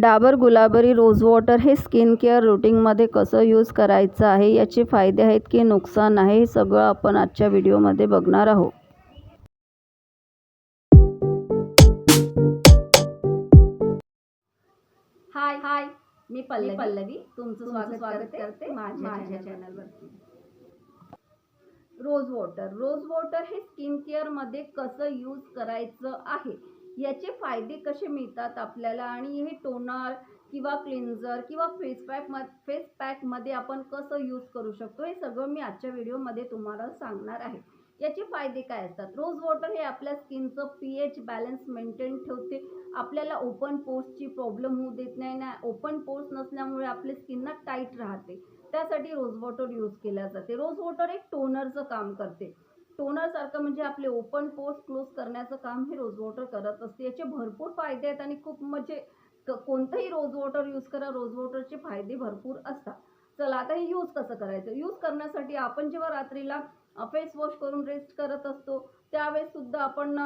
Dabur Gulabari rose water हे skin care रुटीनमध्ये कसं यूज करायचं आहे याचे फायदे आहेत की नुकसान आहे हे सगळं आपण आजच्या व्हिडिओमध्ये बघणार आहोत. हाय हाय. मी पल्लवी. पल्लवी. तुमचं स्वागत स्वागत करते माझ्या माझ्या चॅनलवरती रोज वॉटर. रोज वॉटर हे स्किन केअरमध्ये कसं यूज करायचं आहे? याचे फायदे कसे मिळतात आपल्याला? आणि हे टोनर किंवा क्लिन्झर किंवा फेस पॅक म फेस पॅकमध्ये आपण कसं यूज करू शकतो? हे सगळं मी आजच्या व्हिडिओमध्ये तुम्हाला सांगणार आहे. याचे फायदे काय असतात? रोज वॉटर हे आपल्या स्किनचं पी एच बॅलन्स मेंटेन ठेवते. आपल्याला ओपन पोर्सची प्रॉब्लेम होऊ देत नाही ना ओपन पोर्स नसल्यामुळे आपली स्किनना टाईट राहते. त्यासाठी रोज वॉटर यूज केल्या जाते. रोज वॉटर एक टोनरचं काम करते. टोनरसारखं म्हणजे आपले ओपन पोर्स क्लोज करण्याचं काम हे रोज वॉटर करत असते. याचे भरपूर फायदे आहेत आणि खूप म्हणजे कोणतंही रोज वॉटर यूज करा रोज वॉटरचे फायदे भरपूर असतात. चला आता हे यूज कसं करायचं? यूज करण्यासाठी आपण जेव्हा रात्रीला फेस वॉश करून रेस्ट करत असतो त्यावेळेस सुद्धा आपण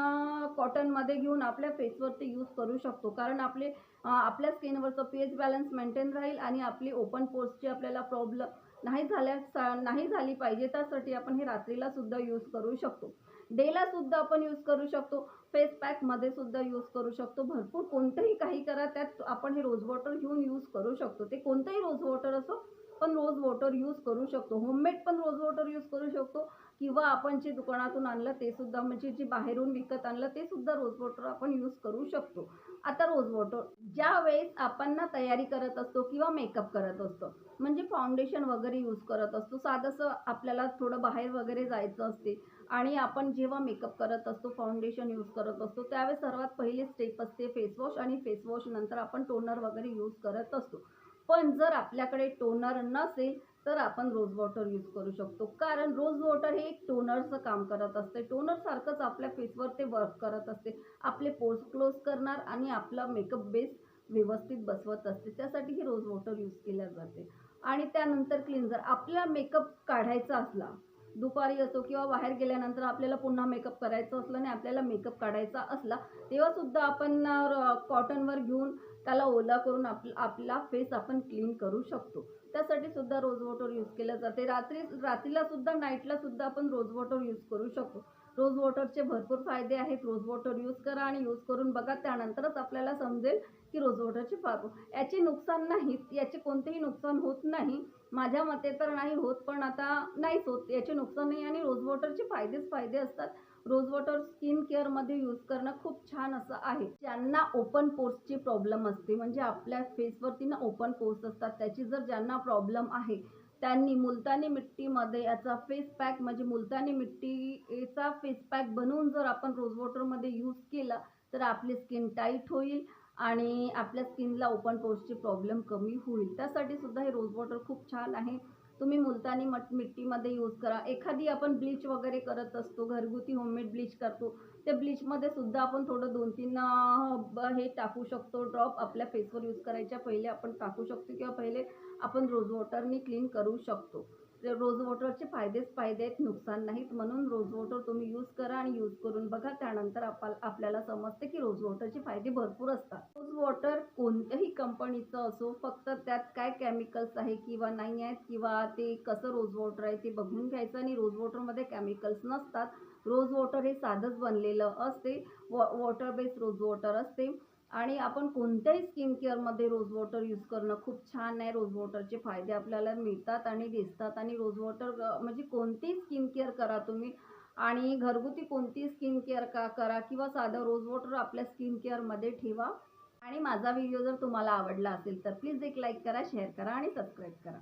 कॉटनमध्ये घेऊन आपल्या फेसवरती यूज करू शकतो. कारण आपले आपल्या स्किनवरचं पी एच बॅलन्स मेंटेन राहील आणि आपली ओपन पोर्सची आपल्याला प्रॉब्लेम नाही झाल्या सा- नाही झाली पाहिजे त्यासाठी आपण हे रात्रीला सुद्धा यूज करू शकतो. डेला सुद्धा आपण यूज करू शकतो. फेस पॅकमध्ये सुद्धा यूज करू शकतो. भरपूर कोणतंही काही करा त्यात आपण हे रोज वॉटर घेऊन यूज करू शकतो. ते कोणतंही रोज वॉटर असो पण रोज वॉटर यूज करू शकतो. होममेड पण रोज वॉटर यूज करू शकतो. किंवा आपण जे दुकानातून आणलं ते सुद्धा म्हणजे जे बाहेरून विकत आणलं ते सुद्धा रोज वॉटर आपण यूज करू शकतो. आता रोज वॉटर ज्या वेळेस आपण ना तयारी करत असतो किंवा मेकअप करत असतो म्हणजे फाउंडेशन वगैरे यूज करत असतो साधंसं आपल्याला थोडं बाहेर वगैरे जायचं असते आणि आपण जेव्हा मेकअप करत असतो फाउंडेशन यूज करत असतो त्यावेळेस सर्वात पहिली स्टेप असते फेसवॉश आणि फेसवॉश नंतर आपण टोनर वगैरे यूज करत असतो. पण जर आपल्याकडे टोनर नसेल तर आपण रोज वॉटर यूज करू शकतो. कारण रोज वॉटर हे एक टोनरचं काम करत असते. टोनरसारखंच आपल्या फेसवर ते वर्क करत असते. आपले पोर्स क्लोज करणार आणि आपला मेकअप बेस व्यवस्थित बसवत असते. त्यासाठी ही रोज वॉटर यूज केल्या जाते. आणि त्यानंतर क्लिन्झर आपला मेकअप काढायचा असला दुपारी असो किंवा बाहेर गेल्यानंतर आपल्याला पुन्हा मेकअप करायचं असलं आणि आपल्याला मेकअप काढायचा असला तेव्हा सुद्धा आपण कॉटनवर घेऊन त्याला ओला करून आप आपला फेस आपण क्लीन करू शकतो. त्यासाठी सुद्धा रोज वॉटर यूज केलं जाते. रात्री रात्रीला सुद्धा नाईटला सुद्धा आपण रोज वॉटर यूज करू शकतो. रोज वॉटरचे भरपूर फायदे आहेत. रोज वॉटर यूज करा आणि यूज करून बघा. त्यानंतरच आपल्याला समजेल की रोज वॉटरचे फार याचे नुकसान नाहीत. याचे कोणतेही नुकसान होत नाही. माझ्या मते तर नाही होत पण आता नाहीच होत. याचे नुकसान नाही आणि रोज वॉटरचे फायदेच फायदे असतात. रोज वॉटर स्किन केअरमध्ये यूज करणं खूप छान असं आहे. ज्यांना ओपन पोर्सची प्रॉब्लेम असते म्हणजे आपल्या फेसवरती ना ओपन पोर्स असतात त्याची जर ज्यांना प्रॉब्लेम आहे त्यांनी मुलतानी मिट्टीमध्ये याचा फेस पॅक म्हणजे मुलतानी मिट्टीचा फेस पॅक बनवून जर आपण रोज वॉटरमध्ये यूज केला तर आपली स्किन टाईट होईल. आणि आपल्या स्किनला ओपन पोर्सची प्रॉब्लेम कमी होईल. त्यासाठी सुद्धा हे रोज वॉटर खूप छान आहे. तुम्ही मुलतानी मट मिट्टीमध्ये यूज करा. एखादी आपण ब्लीच वगैरे करत असतो घरगुती होममेड ब्लीच करतो त्या ब्लीचमध्ये सुद्धा आपण थोडं दोन तीन हे टाकू शकतो. ड्रॉप आपल्या फेसवर यूज करायच्या. पहिले आपण टाकू शकतो किंवा पहिले आपण रोज वॉटरनी क्लीन करू शकतो. रोज वॉटरचे फायदेच फायदे आहेत नुकसान नाहीत म्हणून रोज वॉटर तुम्ही यूज करा आणि यूज करून बघा. त्यानंतर आपा आपल्याला समजते की रोज वॉटरचे फायदे भरपूर असतात. रोज वॉटर कोणत्याही कंपनीचं असो फक्त त्यात काय केमिकल्स आहे किंवा नाही आहेत किंवा ते कसं रोज वॉटर आहे ते बघून घ्यायचं आणि रोज वॉटरमध्ये केमिकल्स नसतात. रोज वॉटर हे साधंच बनलेलं असते. वॉ वॉटर बेस्ड रोज वॉटर असते. आणि आपण कोणत्याही स्किन केअरमध्ये रोज वॉटर यूज करणं खूप छान आहे. रोज वॉटरचे फायदे आपल्याला मिळतात आणि दिसतात आणि रोज वॉटर म्हणजे कोणतीही स्किन केअर करा तुम्ही. आणि घरगुती कोणतीही स्किन केअर का करा किंवा साधं रोज वॉटर आपल्या स्किन केअरमध्ये ठेवा. आणि माझा व्हिडिओ जर तुम्हाला आवडला असेल तर प्लीज एक लाईक करा शेअर करा आणि सबस्क्राईब करा.